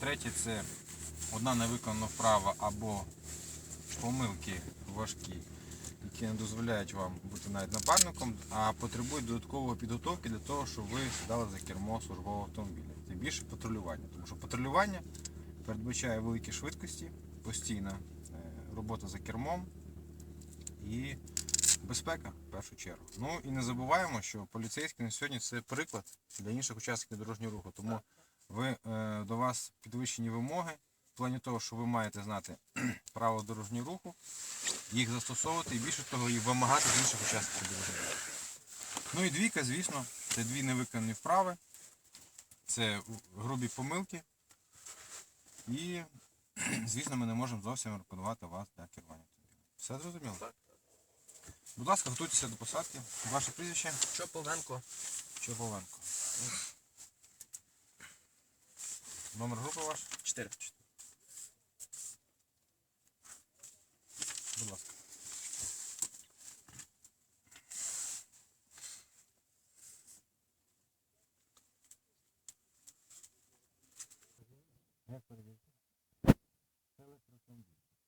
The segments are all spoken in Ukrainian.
Третє це одна невиконана вправа або помилки важкі, які не дозволяють вам бути навіть напарником, а потребують додаткової підготовки для того, щоб ви сідали за кермо службового автомобіля. Тим більше патрулювання. Тому що патрулювання передбачає великі швидкості, постійна е, робота за кермом і безпека в першу чергу. Ну і не забуваємо, що поліцейський на сьогодні це приклад для інших учасників дорожнього руху. Тому ви, е, до вас підвищені вимоги в плані того, що ви маєте знати правила дорожнього руху, їх застосовувати і більше того, їх вимагати з інших учасників дорожнього руху. Ну і двійка, звісно, це дві невиконані вправи, це грубі помилки. І, звісно, ми не можемо зовсім рекомендувати вас для керування автомобілем. Все зрозуміло? Так. Будь ласка, готуйтеся до посадки. Ваше прізвище? Чоповенко. Чоповенко. Номер групи ваш? 4. Будь ласка.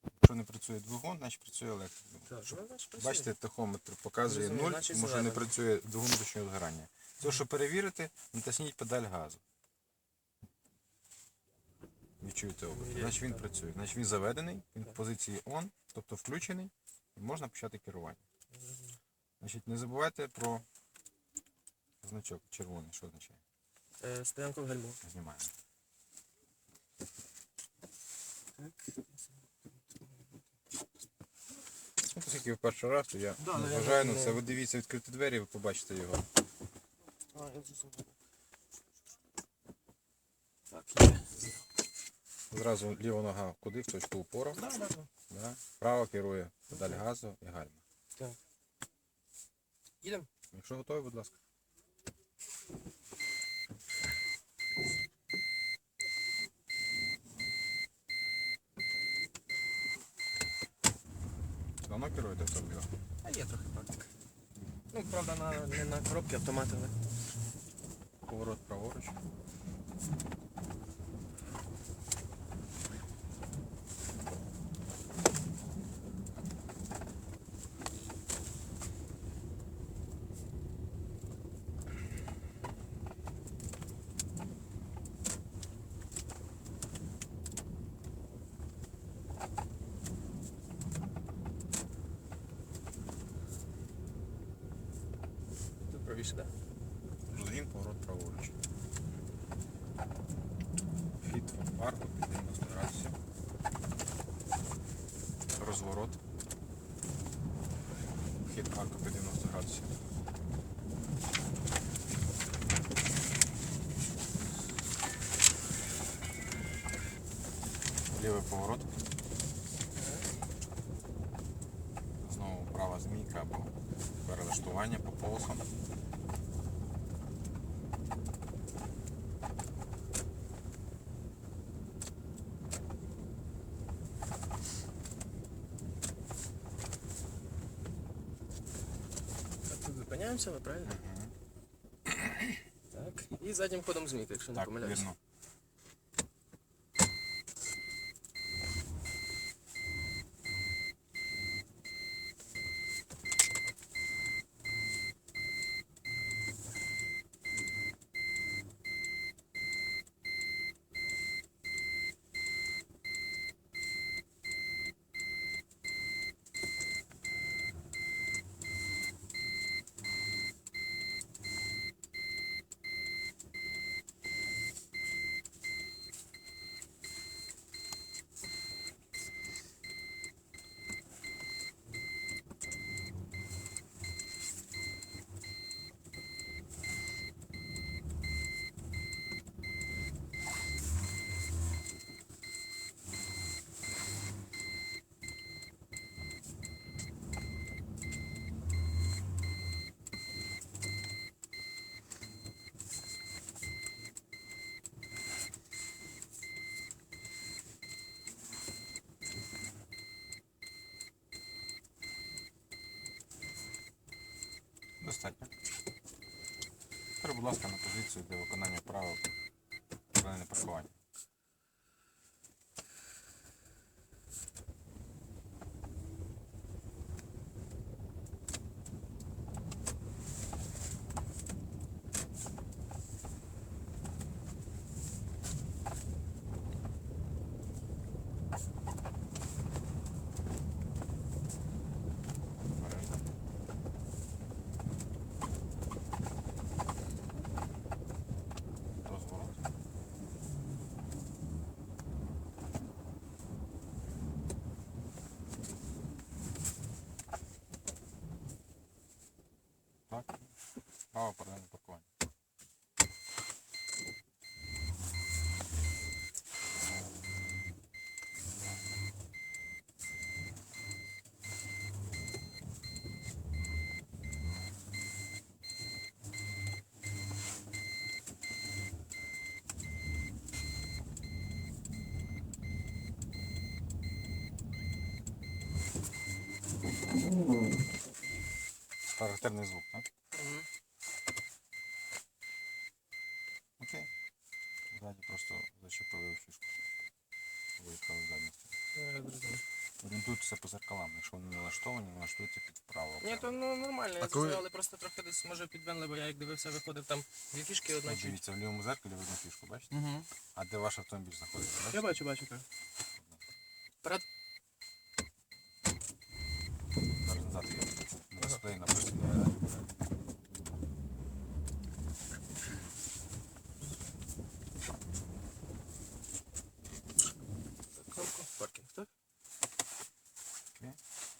Якщо не працює двигун, значить працює електрик. Так, бачите? Тахометр показує Розумію, 0, значить тому що не зелено. працює двигун внутрішнього згорання. Це, що перевірити, натисніть педаль газу. Відчуєте оберт. Значить він працює. Значить він заведений, він в позиції ON, тобто включений, і можна почати керування. Значить, не забувайте про значок червоний, що означає. Е, Стоянку в гальму. Знімаємо. Ну, Оскільки ви перший раз, то я Да, не ну, я на це. Ви дивіться відкриті двері, ви побачите його. А, я. Так, є. Зразу ліва нога куди, в точку упору. Да, да, да. Да? Право керує педаль газу і гальма. Так. Їдемо. Якщо готові, будь ласка. Давно керуєте автомобілем? А є трохи практика. Ну, правда, на, не на коробки автомати, але. Поворот праворуч. правіше, так? Згін, поворот праворуч. Вхід в арку під 90 градусів. Розворот. Вхід в арку під 90 градусів. Лівий поворот. перелаштування по полосам. Так, тут зупиняємося, ви правильно? Так. І заднім ходом змійка, якщо не Так, помиляюся. вірно. Достатньо. Тепер, будь ласка, на позицію для виконання правил правильне паркування. Право паралельного паркування. Характерний звук, так? Ззаді просто зачепили фішку. Виїхали задню. Ну. Орієнтуйтеся по зеркалам. Якщо вони налаштовані, налаштуйте під вправо. Ні, то ну, нормально, я А коли- зрозумів, але просто трохи десь може підвели, бо я як дивився, виходив там дві фішки, одна Ну, чуть. Дивіться, в лівому зеркалі видно фішку, бачите? Угу. А де ваш автомобіль знаходиться? Я бачу, бачу, так. Перед... Зараз назад є. На дисплеї написано. Кнопку. Паркінг, так? Окей.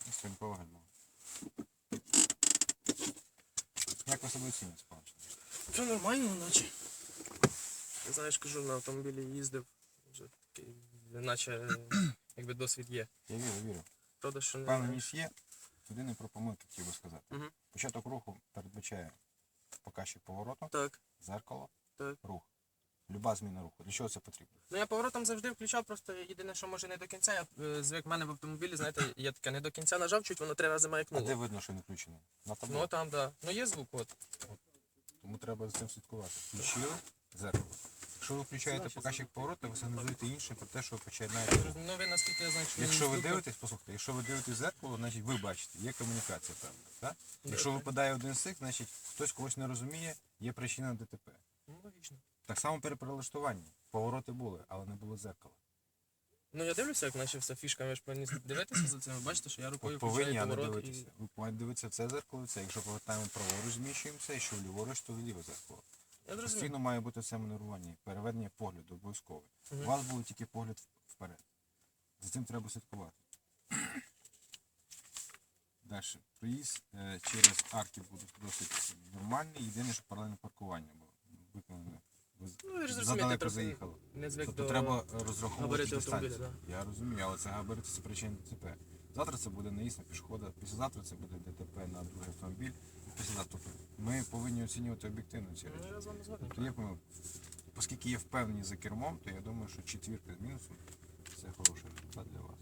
І стрімкова гальмова. Як ви себе оцінюєте, пане? Все нормально, наче. Знаєш, кажу, на автомобілі їздив. Вже такий, наче якби досвід є. Я вірю, вірю. Правда, що не. Впевненість є. Єдине про помилки хотів би сказати. Угу. Початок руху передбачає показчик повороту, Так. зеркало, Так. рух. Люба зміна руху. Для чого це потрібно? Ну я поворотом завжди включав, просто єдине, що може не до кінця. Я е, звик в мене в автомобілі, знаєте, є таке не до кінця нажав, чуть воно три рази А маякнуло. де видно, що не включено? На табло. Ну там, да. Ну є звук, от. Тому треба за цим слідкувати. Включили зеркало. Якщо ви включаєте показчик повороту, ви сигналізуєте інше про те, що ви починаєте. Ну ви наскільки я знаю, що Якщо ви дивитесь, послухайте, якщо ви дивитесь в зеркало, значить ви бачите, є комунікація певна. Так? Якщо випадає один сик, значить хтось когось не розуміє, є причина ДТП. Ну, логічно. Так само при прилаштуванні. Повороти були, але не було зеркала. Ну я дивлюся, як наче все фішка, ви ж повинні дивитися за цим. Ви Бачите, що я рукою От повинні, а не поворот дивитися. і. Ви повинні дивитися в це зеркало, це. Якщо повертаємо праворуч, зміщуємося, якщо ліворуч, то ліве зеркало. Я. Постійно має бути це маневрування, переведення погляду обов'язкове. Мгм. У вас буде тільки погляд вперед. За цим треба слідкувати. Далі. Проїзд е, через арки буде досить нормальний. Єдине, що паралельне паркування було виконане. Ну, ви ж зрозумієте, задалеко трохи заїхали. Не звик Тобто до... треба розраховувати дистанцію. автомобіля, Я розумію, але це габарити це причина ДТП. Завтра це буде наїзд на пішохода, післязавтра це буде ДТП на другий автомобіль. і Післязавтра. Ми повинні оцінювати об'єктивно ці речі. Ну я з вами згоден. Тобто є. Оскільки є впевненість за кермом, то я думаю, що четвірка з мінусом це хороший результат для вас.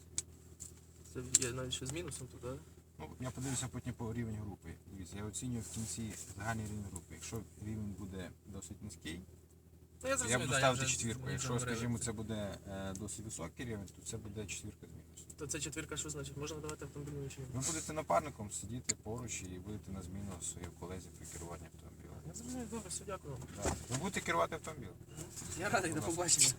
Це є навіть ще з мінусом тут, так? Ну, я подивлюся потім по рівень групи. Дивіться, я оцінюю в кінці загальний рівень групи. Якщо рівень буде досить низький, Ну я я зрозумів, буду да, ставити вже четвірку. Якщо, говорили. скажімо, це буде е, досить високий рівень, то це буде четвірка з мінусом. То це четвірка, що значить? Можна давати автомобільну чи ні? Ви будете напарником сидіти поруч і будете на зміну своєї колезі при керуванні автомобіля. Я зрозумів, добре, все, дякую вам. Да. Ви будете керувати автомобілем. Я радий, до побачення.